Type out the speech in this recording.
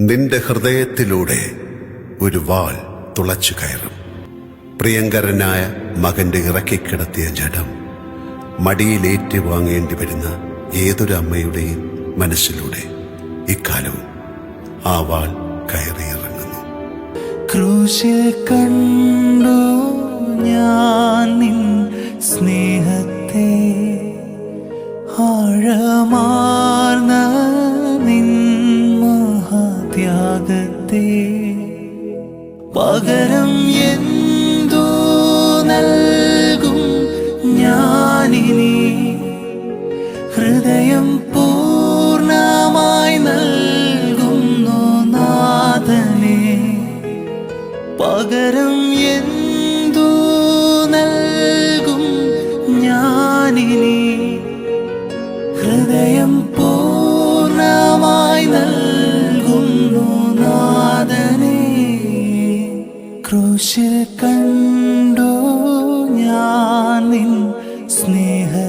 നിന്റെ ഹൃദയത്തിലൂടെ ഒരു വാൾ തുളച്ചു കയറും. പ്രിയങ്കരനായ മകന്റെ ഇറക്കിക്കിടത്തിയ ജഡം മടിയിലേറ്റ് വാങ്ങേണ്ടി വരുന്ന ഏതൊരു അമ്മയുടെയും മനസ്സിലൂടെ ഇക്കാലവും ആ വാൾ കയറിയിറങ്ങുന്നു. ക്രൂശിൽ കണ്ടു ഞാൻ നിൻ സ്നേഹത്തെ ആഴമാർന്ന മഹാത്യാഗത്തെ പകരം എന്തു നൽകും ഞാനിനി? ഹൃദയം പൂർണമായി നൽകുന്നു നാഥനെ. പകരം എന്തോ നൽകും ഞാനിനി? ക്രൂശിൽ കണ്ടു ഞാൻ നിൻ സ്നേഹം